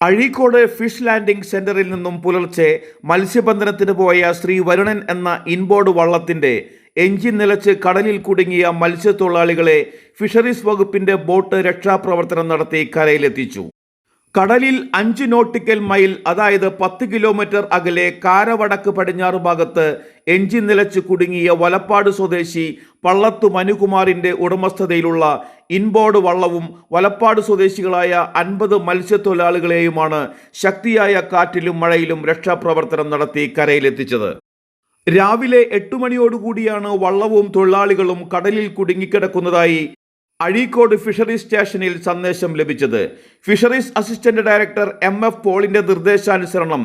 Azhikode fish landing സെന്ററിൽ നിന്നും പുലർച്ചെ മത്സ്യബന്ധനത്തിന് പോയ ശ്രീ വരുണൻ എന്ന ഇൻബോർഡ് വള്ളത്തിന്റെ എഞ്ചിൻ നിലച്ച് കടലിൽ കുടുങ്ങിയ മത്സ്യത്തൊഴിലാളികളെ ഫിഷറീസ് വകുപ്പിന്റെ ബോട്ട് രക്ഷാപ്രവർത്തനം നടത്തി കരയിലെത്തിച്ചു. കടലിൽ അഞ്ച് നോട്ടിക്കൽ മൈൽ അതായത് പത്ത് കിലോമീറ്റർ അകലെ കാരവടക്ക് പടിഞ്ഞാറ് ഭാഗത്ത് എഞ്ചിൻ നിലച്ച് കുടുങ്ങിയ വലപ്പാട് സ്വദേശി പള്ളത്തു മനുകുമാറിന്റെ ഉടമസ്ഥതയിലുള്ള ഇൻബോർഡ് വള്ളവും വലപ്പാട് സ്വദേശികളായ അൻപത് മത്സ്യത്തൊഴിലാളികളെയുമാണ് ശക്തിയായ കാറ്റിലും മഴയിലും രക്ഷാപ്രവർത്തനം നടത്തി കരയിലെത്തിച്ചത്. രാവിലെ എട്ട് മണിയോടുകൂടിയാണ് വള്ളവും തൊഴിലാളികളും കടലിൽ കുടുങ്ങിക്കിടക്കുന്നതായി അഴീക്കോട് ഫിഷറീസ് സ്റ്റേഷനിൽ സന്ദേശം ലഭിച്ചത്. Fisheries assistant director M F പോളിന്റെ നിർദ്ദേശാനുസരണം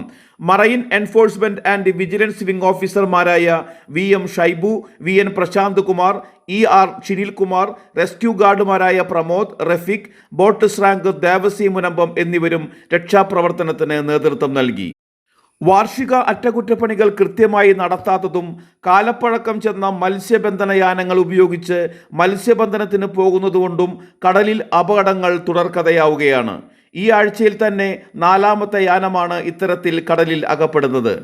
marine enforcement and vigilance wing ഓഫീസർമാരായ V M Shaibu V N Prashanth Kumar E R Shinilkumar rescue ഗാർഡുമാരായ Pramod Rafeeq boat ശ്രാങ്ക് ദേവസി മുനമ്പം എന്നിവരും രക്ഷാപ്രവർത്തനത്തിന് നേതൃത്വം നൽകി. വാർഷിക അറ്റകുറ്റപ്പണികൾ കൃത്യമായി നടത്താത്തതും കാലപ്പഴക്കം ചെന്ന മത്സ്യബന്ധന യാനങ്ങൾ ഉപയോഗിച്ച് മത്സ്യബന്ധനത്തിന് പോകുന്നതുകൊണ്ടും കടലിൽ അപകടങ്ങൾ തുടർക്കഥയാവുകയാണ്. ഈ ആഴ്ചയിൽ തന്നെ നാലാമത്തെ യാനമാണ് ഇത്തരത്തിൽ കടലിൽ അകപ്പെടുന്നത്.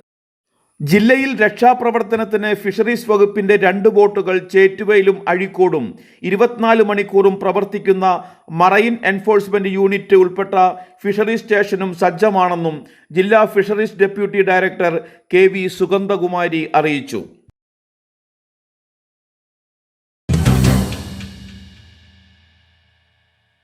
ജില്ലയിൽ രക്ഷാപ്രവർത്തനത്തിന് ഫിഷറീസ് വകുപ്പിന്റെ രണ്ട് ബോട്ടുകൾ ചേറ്റുവയിലും അഴിക്കോടും. ഇരുപത്തിനാല് മണിക്കൂറും പ്രവർത്തിക്കുന്ന മറൈൻ എൻഫോഴ്സ്മെന്റ് യൂണിറ്റ് ഉൾപ്പെട്ട ഫിഷറീസ് സ്റ്റേഷനും സജ്ജമാണെന്നും ജില്ലാ fisheries deputy director K V Sugandhakumari അറിയിച്ചു.